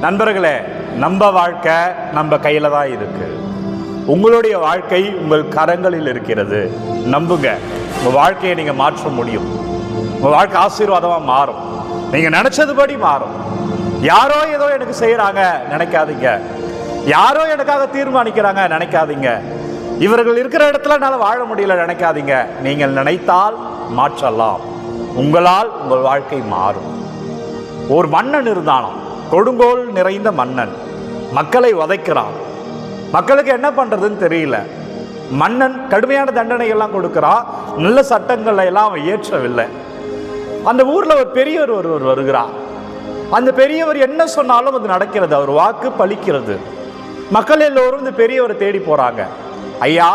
நண்பர்களே நம்ம வாழ்க்கை நம்ம கையில் தான் இருக்கு. உங்களுடைய வாழ்க்கை உங்கள் கரங்களில் இருக்கிறது. நம்புங்க உங்கள் வாழ்க்கையை நீங்கள் மாற்ற முடியும். உங்கள் வாழ்க்கை ஆசீர்வாதமாக மாறும். நீங்கள் நினச்சதுபடி மாறும். யாரோ ஏதோ எனக்கு செய்கிறாங்க நினைக்காதீங்க. யாரோ எனக்காக தீர்மானிக்கிறாங்க நினைக்காதீங்க. இவர்கள் இருக்கிற இடத்துல என்னால் வாழ முடியல நினைக்காதீங்க. நீங்கள் நினைத்தால் மாற்றலாம். உங்களால் உங்கள் வாழ்க்கை மாறும். ஒரு மன்னன் இருந்தானாம். கொடுங்கோல் நிறைந்த மன்னன். மக்களை வதைக்கிறான். மக்களுக்கு என்ன பண்ணுறதுன்னு தெரியல. மன்னன் கடுமையான தண்டனை எல்லாம் நல்ல சட்டங்களை எல்லாம் அவன் இயற்றவில்லை. அந்த ஊரில் ஒரு பெரியவர் ஒருவர் வருகிறார். அந்த பெரியவர் என்ன சொன்னாலும் அது நடக்கிறது. அவர் வாக்கு பலிக்கிறது மக்கள் எல்லோரும் இந்த பெரியவரை தேடி போகிறாங்க ஐயா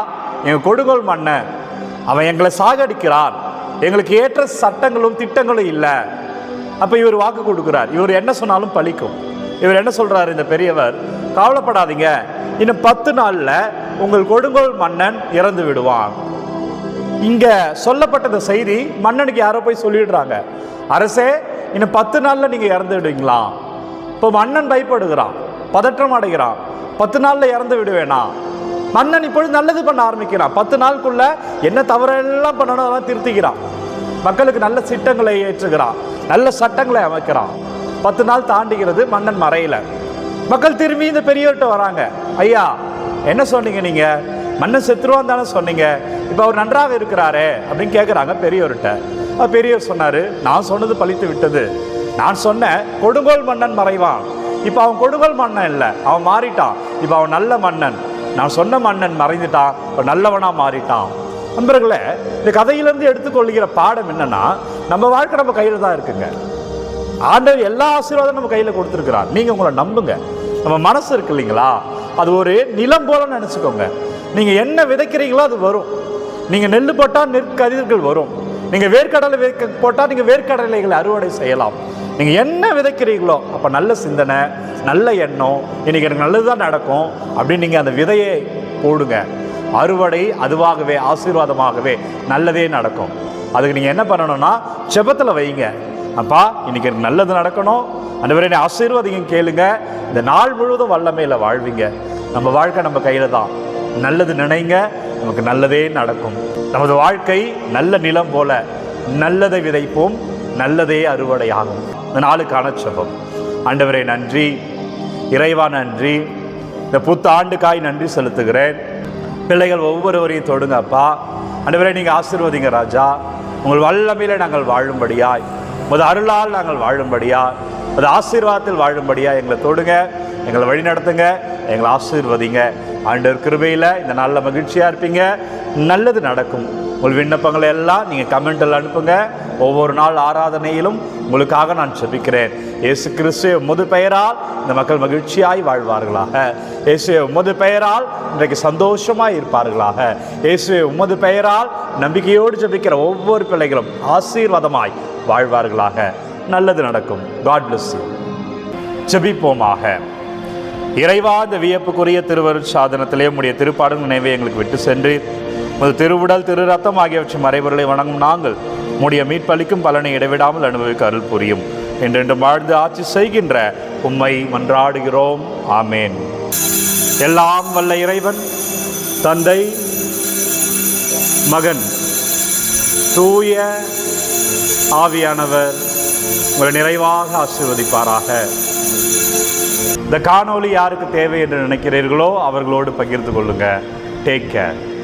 எங்கள் கொடுங்கோல் மன்னன் அவன் எங்களை சாகடிக்கிறான். எங்களுக்கு ஏற்ற சட்டங்களும் திட்டங்களும் இல்லை. அப்போ இவர் வாக்கு கொடுக்குறார். இவர் என்ன சொன்னாலும் பழிக்கும். இவர் என்ன சொல்கிறார் இந்த பெரியவர்? கவலைப்படாதீங்க. இன்னும் பத்து நாளில் உங்கள் கொடுங்கோல் மன்னன் இறந்து விடுவான். இங்கே சொல்லப்பட்ட இந்த செய்தி மன்னனுக்கு யாரோ போய் சொல்லிடுறாங்க. அரசே இன்னும் பத்து நாளில் நீங்கள் இறந்து விடுவீங்களா? இப்போ மன்னன் பயப்படுகிறான் பதற்றம் அடைகிறான். பத்து நாளில் இறந்து விடுவேனா? மன்னன் இப்பொழுது நல்லது பண்ண ஆரம்பிக்கிறான். பத்து நாளுக்குள்ள என்ன தவறெல்லாம் பண்ணணும் அதெல்லாம் திருத்திக்கிறான் மக்களுக்கு நல்ல திட்டங்களை ஏற்றுகிறான். நல்ல சட்டங்களை அமைக்கிறான். பத்து நாள் தாண்டுகிறது மன்னன் மறையில. மக்கள் திரும்பி இந்த பெரியவர்கிட்ட வராங்க. ஐயா என்ன சொன்னீங்க நீங்க? மன்னன் செத்துருவான் தானே சொன்னீங்க. இப்போ அவர் நன்றாக இருக்கிறாரே அப்படின்னு கேட்குறாங்க பெரியவர்கிட்ட பெரியவர் சொன்னாரு நான் சொன்னது பழித்து விட்டது. நான் சொன்னேன் கொடுங்கோல் மன்னன் மறைவான். இப்போ அவன் கொடுங்கோல் மன்னன் இல்லை. அவன் மாறிட்டான். இப்போ அவன் நல்ல மன்னன். நான் சொன்ன மன்னன் மறைந்துட்டான். இப்போ நல்லவனாக மாறிட்டான். நண்பர்களே இந்த கதையிலேருந்து எடுத்துக்கொள்கிற பாடம் என்னன்னா நம்ம வாழ்க்கை நம்ம கையில் தான் இருக்குங்க. ஆண்டவர் எல்லா ஆசீர்வாதம் நம்ம கையில் கொடுத்துருக்கிறார். நீங்கள் உங்களை நம்புங்க. நம்ம மனசு இருக்கு இல்லைங்களா? அது ஒரு நிலம் போல நினச்சிக்கோங்க. நீங்கள் என்ன விதைக்கிறீங்களோ அது வரும். நீங்கள் நெல் போட்டால் நெற்கதிர்கள் வரும். நீங்கள் வேர்க்கடலை விதைக்க போட்டால் நீங்கள் வேர்க்கடலைகளை அறுவடை செய்யலாம். நீங்கள் என்ன விதைக்கிறீங்களோ அப்போ நல்ல சிந்தனை நல்ல எண்ணம் இன்றைக்கி எனக்கு நல்லது தான் நடக்கும் அப்படின்னு நீங்கள் அந்த விதையை போடுங்க. அறுவடை அதுவாகவே ஆசீர்வாதமாகவே நல்லதே நடக்கும். அதுக்கு நீங்கள் என்ன பண்ணணும்னா செபத்தில் வைங்க. அப்பா இன்னைக்கு எனக்கு நல்லது நடக்கணும். அந்தவரை என்னை ஆசீர்வாதிங்க கேளுங்க. இந்த நாள் முழுவதும் வல்லமையில் வாழ்வீங்க. நம்ம வாழ்க்கை நம்ம கையில் தான். நல்லது நினைங்க நமக்கு நல்லதே நடக்கும். நமது வாழ்க்கை நல்ல நிலம் போல நல்லதை விதைப்போம் நல்லதே அறுவடையாகும். இந்த நாளுக்கான செபம். ஆண்டவரே நன்றி. இறைவா நன்றி. இந்த புத்தாண்டுக்காய் நன்றி செலுத்துகிறேன். பிள்ளைகள் ஒவ்வொருவரையும் தொடுங்க அப்பா. நீங்கள் ஆசீர்வதிங்க ராஜா. உங்கள் வல்லமையில் நாங்கள் வாழும்படியாய். உமது அருளால் நாங்கள் வாழும்படியாய். அது ஆசீர்வாதத்தில் வாழும்படியா எங்களை தொடுங்க எங்களை வழி நடத்துங்க எங்களை ஆசீர்வதிங்க. ஆண்டவர் கிருபையில் இந்த நல்ல மகிழ்ச்சியாக இருப்பீங்க. நல்லது நடக்கும். உங்கள் விண்ணப்பங்களை எல்லாம் நீங்கள் கமெண்டில் அனுப்புங்க. ஒவ்வொரு நாள் ஆராதனையிலும் உங்களுக்காக நான் செபிக்கிறேன் இயேசு கிறிஸ்து உமது பெயரால் இந்த மக்கள் மகிழ்ச்சியாய் வாழ்வார்களாக. இயேசு உமது பெயரால் இன்றைக்கு சந்தோஷமாய் இருப்பார்களாக. இயேசு உமது பெயரால் நம்பிக்கையோடு ஜபிக்கிற ஒவ்வொரு பிள்ளைகளும் ஆசீர்வாதமாய் வாழ்வார்களாக. நல்லது நடக்கும். காட் பிளஸ் ஜபிப்போமாக. இறைவா இந்த வியப்புக்குரிய திருவருள் சாதனத்திலே உடைய திருப்பாடும் நினைவை எங்களுக்கு விட்டு சென்று உமது திருவுடல் திரு ரத்தம் ஆகியவற்றின் மறைவர்களை வணங்கும் நாங்கள் உம்முடைய மீட்பளிக்கும் பலனை இடைவிடாமல் அனுபவிக்க அருள் புரியும். என்றென்றும் வாழ்ந்து ஆட்சி செய்கின்ற உம்மை மன்றாடுகிறோம். ஆமேன். எல்லாம் வல்ல இறைவன் தந்தை மகன் தூய ஆவியானவர் உங்களை நிறைவாக ஆசீர்வதிப்பாராக. இந்த காணொளி யாருக்கு தேவை என்று நினைக்கிறீர்களோ அவர்களோடு பகிர்ந்து கொள்ளுங்க. Take care